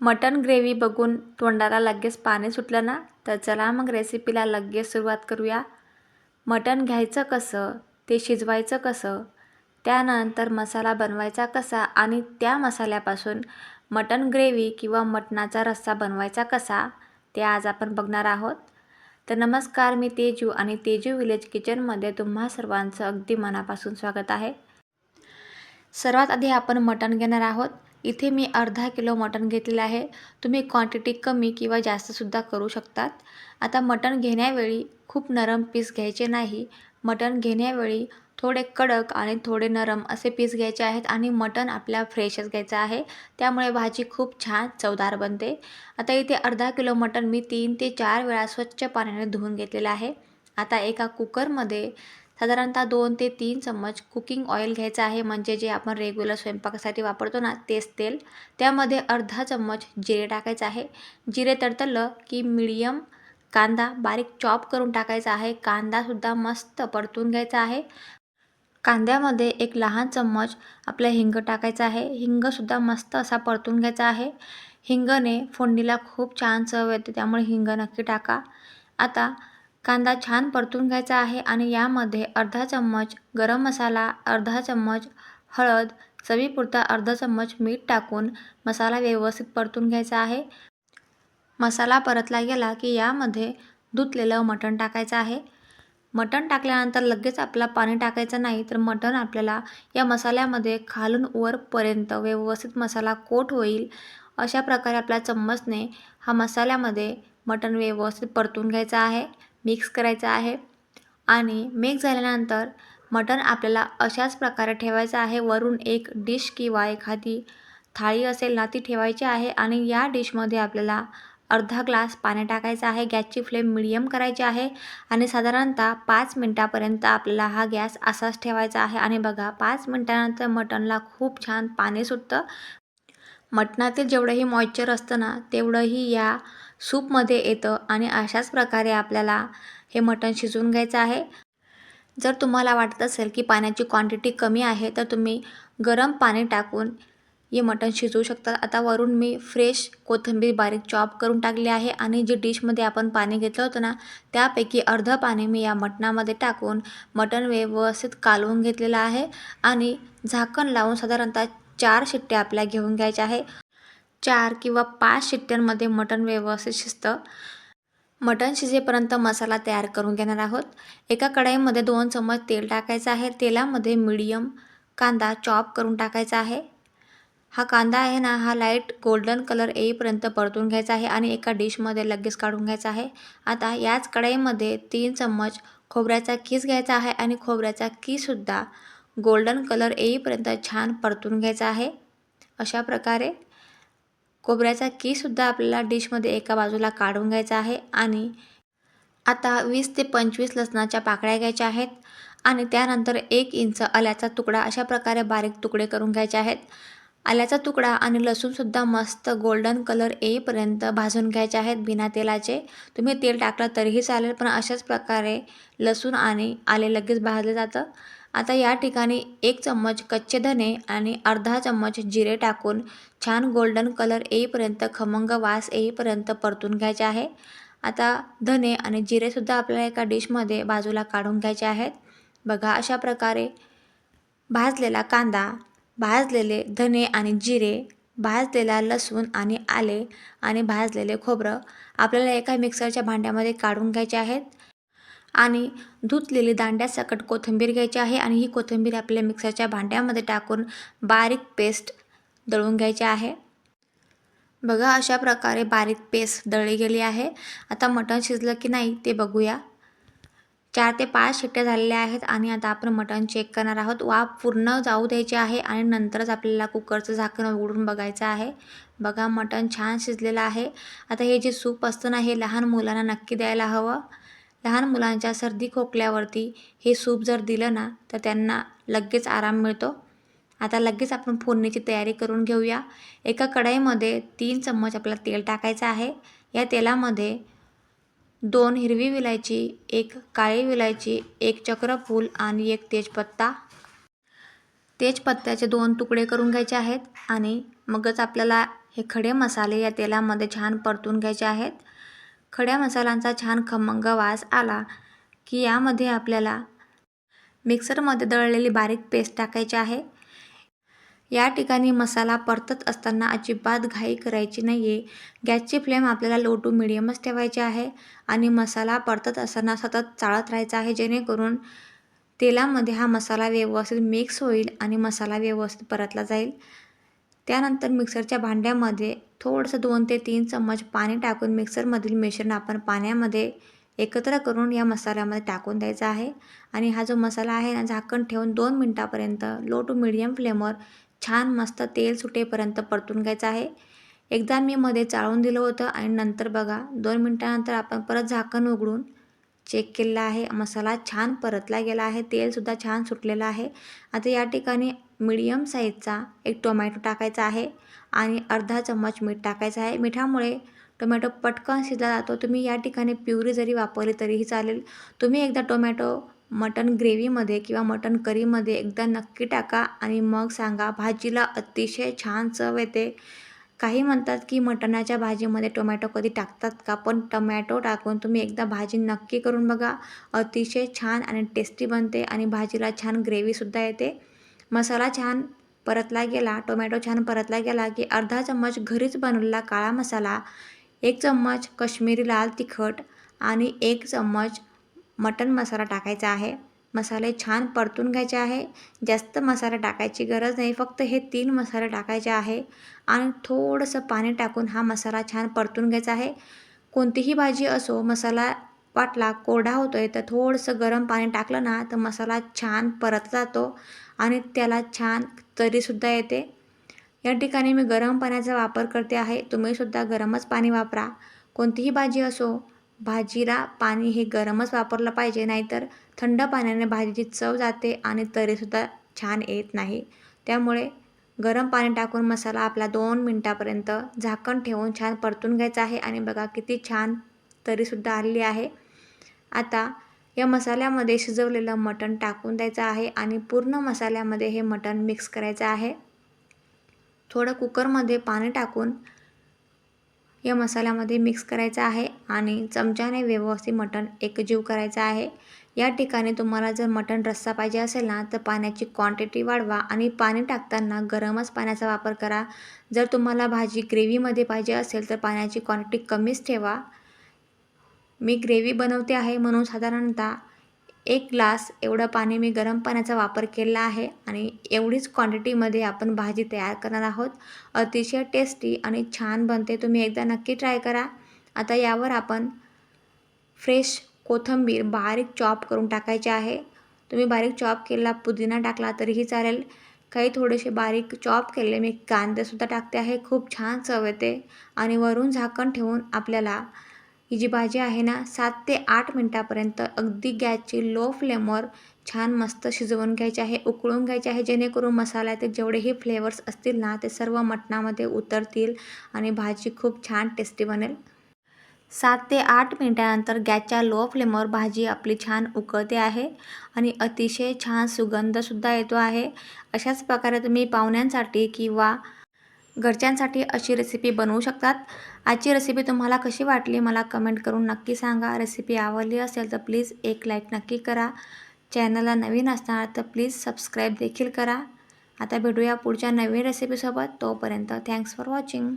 Mutton gravy बघून तोंडाला लगेच पाणी सुटलं ना? तर चला मग रेसिपीला लगेच सुरुवात करूया. मटण घ्यायचं कसं? ते शिजवायचं कसं? त्यानंतर मसाला बनवायचा कसा? आणि त्या मसाल्यापासून मटन ग्रेव्ही किंवा मटणाचा रस्सा बनवायचा कसा? ते आज आपण बघणार आहोत. तर नमस्कार मी तेजू आणि तेजू विलेज किचनमध्ये तुम्हा सर्वांचं अगदी मनापासून स्वागत आहे. सर्वात आधी आपण मटण घेणार आहोत. इथे मी अर्धा किलो मटण घेतलेलं आहे. तुम्ही क्वांटिटी कमी किंवा जास्तसुद्धा करू शकतात. आता मटण घेण्यावेळी खूप नरम पीस घ्यायचे नाही. मटण घेण्यावेळी थोडे कडक आणि थोडे नरम असे पीस घ्यायचे आहेत आणि मटण आपल्या फ्रेशच घ्यायचं आहे. त्यामुळे भाजी खूप छान चवदार बनते. आता इथे अर्धा किलो मटण मी तीन ते चार वेळा स्वच्छ पाण्याने धुवून घेतलेलं आहे. आता एका कुकरमध्ये साधारणतः दोन ते तीन चम्मच कुकिंग ऑइल घ्यायचं आहे. म्हणजे जे आपण रेग्युलर स्वयंपाकासाठी वापरतो ना तेच तेल. त्यामध्ये अर्धा चम्मच जिरे टाकायचं आहे. जिरे तडतडलं की मिडियम कांदा बारीक चॉप करून टाकायचा आहे. कांदासुद्धा मस्त परतून घ्यायचा आहे. कांद्यामध्ये एक लहान चम्मच आपलं हिंग टाकायचं आहे. हिंगसुद्धा मस्त असा परतून घ्यायचा आहे. हिंगने फोडणीला खूप छान चव येते. त्यामुळे हिंग नक्की टाका. आता कांदा छान परतून घ्यायचा आहे आणि यामध्ये अर्धा चम्मच गरम मसाला अर्धा चम्मच हळद चवीपुरता अर्धा चम्मच मीठ टाकून मसाला व्यवस्थित परतून घ्यायचा आहे. मसाला परतला गेला की यामध्ये धुतलेलं मटण टाकायचं आहे. मटण टाकल्यानंतर लगेच आपला पाणी टाकायचं नाही तर मटण आपल्याला या मसाल्यामध्ये खालून वरपर्यंत व्यवस्थित मसाला कोट होईल. अशा प्रकारे आपल्या चम्मचने हा मसाल्यामध्ये मटण व्यवस्थित परतून घ्यायचा आहे. मिक्स करायचं आहे. आणि मिक्स झाल्यानंतर मटण आपल्याला अशाच प्रकारे ठेवायचं आहे. वरून एक डिश किंवा एखादी थाळी असेल ना ती ठेवायची आहे. आणि या डिशमध्ये आपल्याला अर्धा ग्लास पाणी टाकायचं आहे. गॅसची फ्लेम मिडियम करायची आहे. आणि साधारणतः पाच मिनटापर्यंत आपल्याला हा गॅस असाच ठेवायचा आहे. आणि बघा पाच मिनटानंतर मटणला खूप छान पाणी सुटतं. मटणातील जेवढंही मॉइश्चर असतं ना तेवढंही या सूपमध्ये येतं आणि अशाच प्रकारे आपल्याला हे मटण शिजवून घ्यायचं आहे. जर तुम्हाला वाटत असेल की पाण्याची क्वांटिटी कमी आहे तर तुम्ही गरम पाणी टाकून हे मटण शिजवू शकता. आता वरून मी फ्रेश कोथिंबीर बारीक चॉप करून टाकली आहे आणि जी डिशमध्ये आपण पाणी घेतलं होतं ना त्यापैकी अर्धं पाणी मी या मटणामध्ये टाकून मटण व्यवस्थित कालवून घेतलेलं आहे आणि झाकण लावून साधारणतः चार शिट्ट्या आपल्या घेऊन घ्यायच्या आहे. चार किंवा पाच शिट्ट्यांमध्ये मटण व्यवस्थित शिजतं. मटण शिजेपर्यंत मसाला तयार करून घेणार आहोत. एका कढईमध्ये दोन चम्मच तेल टाकायचं आहे. तेलामध्ये मीडियम कांदा चॉप करून टाकायचा आहे. हा कांदा आहे ना हा लाइट गोल्डन कलर येईपर्यंत परतून घ्यायचा आहे आणि एका डिशमध्ये लगेच काढून घ्यायचा आहे. आता याच कढईमध्ये तीन चम्मच खोबऱ्याचा कीस घ्यायचा आहे आणि खोबऱ्याचा कीसुद्धा गोल्डन कलर येईपर्यंत छान परतून घ्यायचा आहे. अशा प्रकारे खोबऱ्याचा कीसुद्धा आपल्याला डिशमध्ये एका बाजूला काढून घ्यायचा आहे आणि आता वीस ते पंचवीस लसणाच्या पाकळ्या घ्यायच्या आहेत आणि त्यानंतर एक इंच आल्याचा तुकडा अशा प्रकारे बारीक तुकडे करून घ्यायचे आहेत. आल्याचा तुकडा आणि लसूणसुद्धा मस्त गोल्डन कलर येईपर्यंत भाजून घ्यायचे आहेत बिना तेलाचे. तुम्ही तेल टाकलं तरीही चालेल पण अशाच प्रकारे लसूण आणि आले लगेच भाजले जातं. आता या ठिकाणी एक चम्मच कच्चे धने आणि अर्धा चम्मच जिरे टाकून छान गोल्डन कलर येईपर्यंत खमंग वास येईपर्यंत परतून घ्यायचे आहे. आता धने आणि जिरेसुद्धा आपल्याला एका डिशमध्ये बाजूला काढून घ्यायचे आहेत. बघा अशा प्रकारे भाजलेला कांदा भाजलेले धने आणि जिरे भाजलेला लसूण आणि आले आणि भाजलेले खोबरं आपल्याला एका मिक्सरच्या भांड्यामध्ये काढून घ्यायचे आहेत. आणि धुतलेली दांड्यासकट कोथिंबीर घ्यायची आहे आणि ही कोथिंबीर आपल्या मिक्सरच्या भांड्यामध्ये टाकून बारीक पेस्ट दळून घ्यायची आहे. बघा अशा प्रकारे बारीक पेस्ट दळली गेली आहे. आता मटण शिजलं की नाही ते बघूया. चार ते पाच शिट्ट्या झालेल्या आहेत आणि आता आपण मटण चेक करणार आहोत. वाफ पूर्ण जाऊ द्यायची आहे आणि नंतरच आपल्याला कुकरचं झाकण उघडून बघायचं आहे. बघा मटण छान शिजलेलं आहे. आता हे जे सूप असतं ना हे लहान मुलांना नक्की द्यायला हवं. लहान मुलांच्या सर्दी खोकल्यावरती हे सूप जर दिलं ना तर त्यांना लगेच आराम मिळतो. आता लगेच आपण फोडणीची तयारी करून घेऊया. एका कढईमध्ये तीन चम्मच आपल्याला तेल टाकायचं आहे. या तेलामध्ये दोन हिरवी विलायची एक काळी विलायची एक चक्रफूल आणि एक तेजपत्ता. तेजपत्त्याचे दोन तुकडे करून घ्यायचे आहेत आणि मगच आपल्याला हे खडे मसाले या तेलामध्ये छान परतून घ्यायचे आहेत. खड्या मसाल्यांचा छान खमंग वास आला की यामध्ये आपल्याला मिक्सरमध्ये दळलेली बारीक पेस्ट टाकायची आहे. या ठिकाणी मसाला परतत असताना अजिबात घाई करायची नाही आहे गॅसची फ्लेम आपल्याला लो टू मिडियमच ठेवायची आहे आणि मसाला परतत असताना सतत चाळत राहायचा आहे जेणेकरून तेलामध्ये हा मसाला व्यवस्थित मिक्स होईल आणि मसाला व्यवस्थित परतला जाईल. त्यानंतर मिक्सरच्या भांड्यामध्ये थोडंसं दोन ते तीन चम्मच पाणी टाकून मिक्सरमधील मिश्रण आपण पाण्यामध्ये एकत्र करून या मसाल्यामध्ये टाकून द्यायचा आहे. आणि हा जो मसाला आहे ना झाकण ठेवून दोन मिनटापर्यंत लो टू मिडियम फ्लेमवर छान मस्त तेल सुटेपर्यंत परतून घ्यायचं आहे. एकदा मी मध्ये चाळून दिलं होतं आणि नंतर बघा दोन मिनटानंतर आपण परत झाकण उघडून चेक केलेला आहे. मसाला छान परतला गेला आहे. तेलसुद्धा छान सुटलेलं आहे. आता या ठिकाणी मीडियम साईजचा एक टोमॅटो टाकायचा आहे आणि अर्धा चम्मच मीठ टाकायचं आहे. मिठामुळे टोमॅटो पटकन शिजला जातो. तुम्ही या ठिकाणी प्युरी जरी वापरली तरीही चालेल. तुम्ही एकदा टोमॅटो मटन ग्रेव्हीमध्ये किंवा मटन करीमध्ये एकदा नक्की टाका आणि मग सांगा भाजीला अतिशय छान चव येते. काही म्हणतात की मटणाच्या भाजीमध्ये टोमॅटो कधी टाकतात का? पण टोमॅटो टाकून तुम्ही एकदा भाजी नक्की करून बघा. अतिशय छान आणि टेस्टी बनते आणि भाजीला छान ग्रेव्हीसुद्धा येते. मसाला छान परतला गेला टोमॅटो छान परतला गेला की अर्धा चम्मच घरीच बनवलेला काळा मसाला एक चम्मच कश्मीरी लाल तिखट आणि एक चम्मच मटन मसाला टाकायचा आहे. मसाले छान परतून घ्यायचे आहे. जास्त मसाला टाकायची गरज नाही फक्त हे तीन मसाले टाकायचे आहे. आणि थोडंसं पाणी टाकून हा मसाला छान परतून घ्यायचा आहे. कोणतीही भाजी असो मसाला वाटला कोरडा होतो आहे तर थोडंसं गरम पाणी टाकलं ना तर मसाला छान परत जातो आणि त्याला छान तरीसुद्धा येते. या ठिकाणी मी गरम पाण्याचा वापर करते आहे. तुम्हीसुद्धा गरमच पाणी वापरा. कोणतीही भाजी असो भाजीला पाणी हे गरमच वापरलं पाहिजे नाहीतर थंड पाण्याने भाजीची चव जाते आणि तरीसुद्धा छान येत नाही. त्यामुळे गरम पाणी टाकून मसाला आपला दोन मिनटापर्यंत झाकण ठेवून छान परतून घ्यायचा आहे आणि बघा किती छान तरीसुद्धा आलेली आहे. आता या मसाल्यामध्ये शिजवलेलं मटण टाकून द्यायचं आहे आणि पूर्ण मसाल्यामध्ये हे मटण मिक्स करायचं आहे. थोडं कुकरमध्ये पाणी टाकून या मसाल्यामध्ये मिक्स करायचं आहे आणि चमच्याने व्यवस्थित मटण एकजीव करायचं आहे. या ठिकाणी तुम्हाला जर मटण रस्सा पाहिजे असेल ना तर पाण्याची क्वांटिटी वाढवा आणि पाणी टाकताना गरमच पाण्याचा वापर करा. जर तुम्हाला भाजी ग्रेव्हीमध्ये पाहिजे असेल तर पाण्याची क्वांटिटी कमीच ठेवा. मी ग्रेव्ही बनवते आहे म्हणून साधारणतः एक ग्लास एवढं पाणी मी गरम पाण्याचा वापर केला आहे आणि एवढीच क्वांटिटीमध्ये आपण भाजी तयार करणार आहोत. अतिशय टेस्टी आणि छान बनते. तुम्ही एकदा नक्की ट्राय करा. आता यावर आपण फ्रेश कोथिंबीर बारीक चॉप करून टाकायची आहे. तुम्ही बारीक चॉप केला पुदिना टाकला तरीही चालेल. काही थोडेसे बारीक चॉप केले मी कांदेसुद्धा टाकते आहे. खूप छान चव येते. आणि वरून झाकण ठेवून आपल्याला ही जी भाजी आहे ना सात ते आठ मिनटापर्यंत अगदी गॅसची लो फ्लेमवर छान मस्त शिजवून घ्यायचे आहे उकळून घ्यायचे आहे जेणेकरून मसाल्यातील जेवढेही फ्लेवर्स असतील ना ते सर्व मटणामध्ये उतरतील आणि भाजी खूप छान टेस्टी बनेल. सात ते आठ मिनटानंतर गॅसच्या लो फ्लेमवर भाजी आपली छान उकळते आहे आणि अतिशय छान सुगंधसुद्धा येतो आहे. अशाच प्रकारे तुम्ही पाहुण्यांसाठी किंवा घरच्यांसाठी अशी रेसिपी बनवू शकतात. आजची रेसिपी तुम्हाला कशी वाटली मला कमेंट करून नक्की सांगा. रेसिपी आवडली असेल तर प्लीज एक लाईक नक्की करा. चॅनलला नवीन असणार तर प्लीज सबस्क्राईब देखील करा. आता भेटूया पुढच्या नवीन रेसिपीसोबत तोपर्यंत थँक्स फॉर वॉचिंग